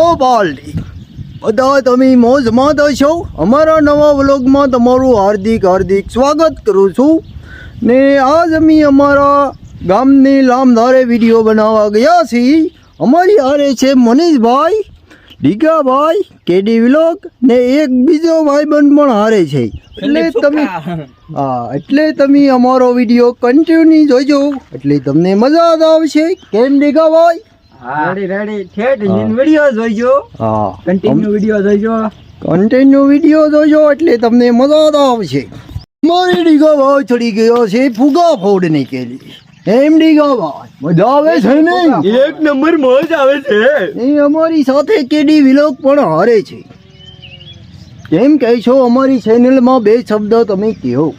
ઓ બાલડી બધા તમે મોજમાં તો છો? અમારા નવા વ્લોગમાં તમારું હાર્દિક હાર્દિક સ્વાગત કરું છું. ને આજ અમે અમારા ગામની લામધારે વીડિયો બનાવવા ગયા છીએ. અમારી હારે છે મનીષભાઈ ડીગાભાઈ કેડી વ્લોગ ને એક બીજો ભાઈબંધ પણ હારે છે. એટલે તમે હા એટલે તમે અમારો વીડિયો કન્ટિન્યુ જોજો. એટલે તમને મજા જ આવશે. કેમ ડીગાભાઈ? રેડી રેડી ઠેઠ વિડિયો જોઈજો. હા. કન્ટિન્યુ વિડિયો જોઈજો. કન્ટિન્યુ વિડિયો જોઈજો એટલે તમને મજા તો આવશે. મારી ડીગો ભાવ ચડી ગયો છે ફુગા ફોડ નીકળી એમ ડીગા ભાઈ મજા આવે છે ને? એક નંબર મોજ આવે છે. એ અમારી સાથે કેડી વિલોક પણ હારે છે. કેમ કહે છો અમારી ચેનલમાં બે શબ્દ તમે કહો.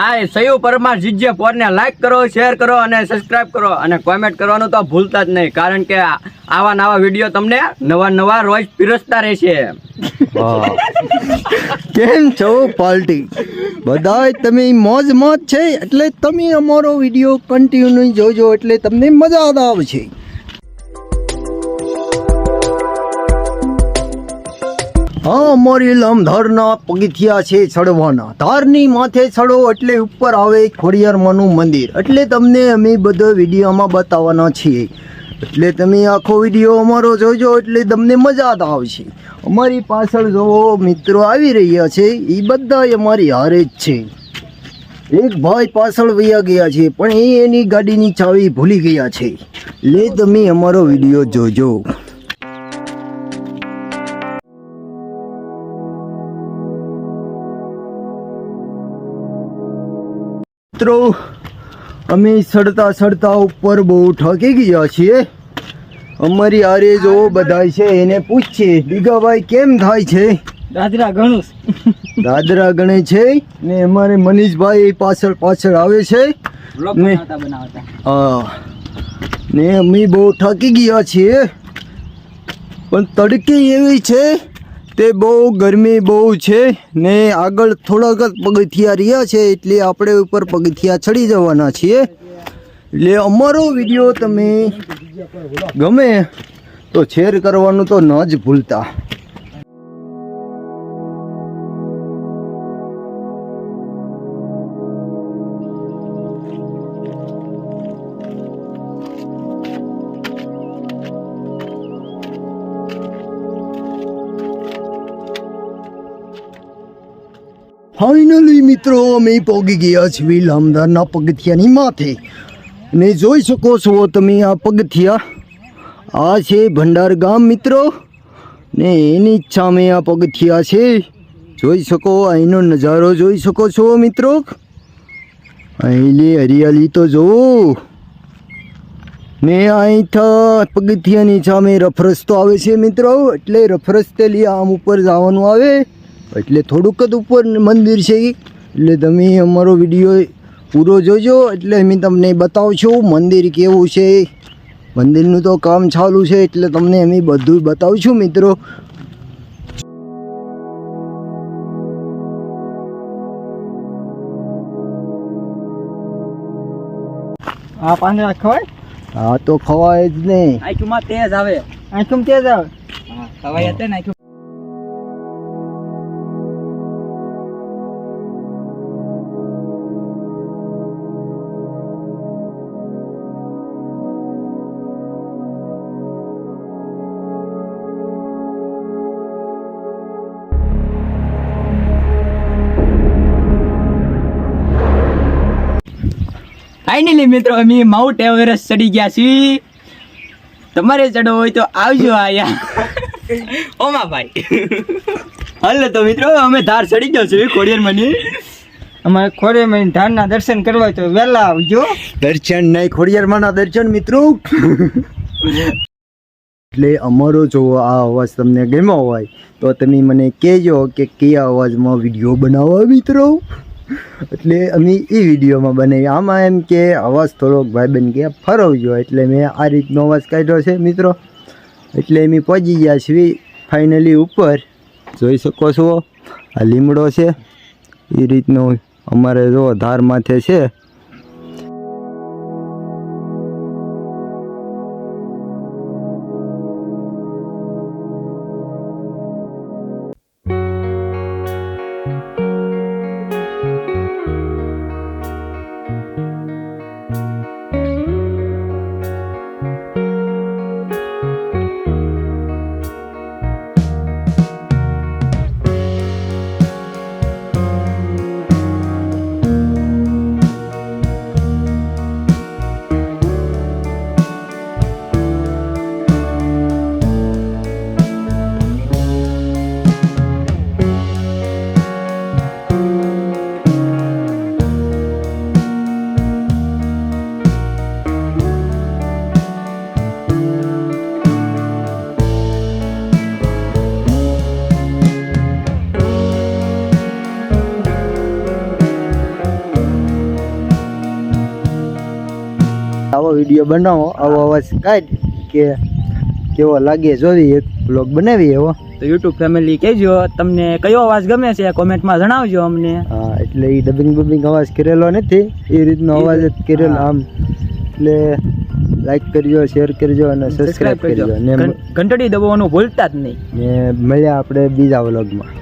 આ સયુ પરમાર જીજે પોરને લાઈક કરો શેર કરો અને સબસ્ક્રાઇબ કરો. અને કોમેન્ટ કરવાનું તો ભૂલતા જ નહીં, કારણ કે આવા નવા વીડિયો તમને નવા નવા રોજ પીરસતા રહેશે. કેમ છો પાર્ટી બધાય તમે મોજ મોજ છે, એટલે તમે અમારો વીડિયો કન્ટિન્યુ જોજો, એટલે તમને મજા આવશે. હા અમારી લમધરના પગથિયા છે ચડવાના. ધારની માથે ચડો એટલે ઉપર આવે ખોડિયારમાંનું મંદિર. એટલે તમને અમે બધો વિડીયોમાં બતાવવાના છીએ. એટલે તમે આખો વીડિયો અમારો જોજો એટલે તમને મજા જ આવશે. અમારી પાછળ જોવો મિત્રો આવી રહ્યા છે. એ બધા અમારી હારે જ છે. એક ભાઈ પાછળ વયા ગયા છે, પણ એ એની ગાડીની ચાવી ભૂલી ગયા છે. એટલે તમે અમારો વીડિયો જોજો. મિત્રો અમે સડતા સડતા ઉપર બહુ ઠકી ગયા છીએ. અમારી આરે જો બધા છે એને પૂછીએ દીગાભાઈ કેમ થાય છે? દાદરા ગણું દાદરા ગણે છે ને અમારે મનીષભાઈ પાછળ પાછળ આવે છે. ને હા. ને અમે બહુ થાકી ગયા છીએ. પણ તડકી એવી છે તે બહુ ગરમી બહુ છે ને આગળ થોડાક જ પગથિયા રહ્યા છે એટલે આપણે ઉપર પગથિયા ચડી જવાના છીએ. એટલે અમારો વીડિયો તમે ગમે તો શેર કરવાનું તો ન જ ભૂલતા. ફાઇનલી મિત્રો, અમે પહોંચી ગયા છીએ લામદારના પગથિયાની માથે. ને જોઈ શકો છો તમે આ પગથિયા. આ છે ભંડાર ગામ મિત્રો. ને એની ઈચ્છા સામે આ પગથિયા છે. જોઈ શકો અહીંનો નજારો જોઈ શકો છો મિત્રો. અહીંની હરિયાળી તો જુઓ. ને અહીંથી પગથિયાની સામે રફરસ્તો આવે છે મિત્રો. એટલે રફરસ્તે લઈ આમ ઉપર જવાનું આવે. એટલે થોડુંક જ ઉપર મંદિર છે એટલે તમે અમારો વીડિયો પૂરો જોજો. એટલે અમે તમને બતાવશું મંદિર કેવું છે. મંદિરનું તો કામ ચાલુ છે એટલે તમને અમે બધું બતાવશું મિત્રો. હા પાંદડા ખવાય? હા તો ખવાય જ નહીં આંખમાં તેજ આવે. આંખમાં તેજ આવે. ખવાય હતા ને ફાઇનલી મિત્રો અમે માઉન્ટ એવરેસ્ટ ચડી ગયા છીએ. તમારે ચડવો હોય તો આવજો આયા ઓમા ભાઈ. હાલો તો મિત્રો અમે ધાર ચડી ગયો છીએ કોડિયર મની અમારે ખોડિયાર મની ધારના દર્શન કરવા હોય તો વહેલા આવજો. દર્શન નહીં ખોડિયારમાંના દર્શન મિત્રો. એટલે અમારો જો આ અવાજ તમને ગમ્યો હોય તો તમે મને કહેજો કે કયા અવાજમાં વીડિયો બનાવવા મિત્રો. એટલે અમે એ વિડીયોમાં બનાવી. આમાં એમ કે અવાજ થોડોક ભાઈ બન ગયા ફરવજો. એટલે મેં આ રીતનો અવાજ કાઢ્યો છે, મિત્રો. એટલે અમે પહોંચી ગયા છીએ ફાઇનલી ઉપર. જોઈ શકો છો, આ લીમડો છે. એ રીતનો અમારે જો ધાર માથે છે. વીડિયો બનાવો આવો અવાજ કાઢ કે કેવો લાગે જોવી એક બ્લોગ બનાવી એવો તો યુટ્યુબ ફેમિલી કહેજો તમને કયો અવાજ ગમે છે કોમેન્ટમાં જણાવજો અમને. હા એટલે એ ડબિંગ બબિંગ અવાજ કરેલો નથી એ રીતનો અવાજ જ કરેલો આમ. એટલે લાઈક કરજો શેર કરજો અને સબસ્ક્રાઇબ કરજો. ને ઘંટડી દબાવવાનું ભૂલતા જ નહીં. ને મળ્યા આપણે બીજા વ્લોગમાં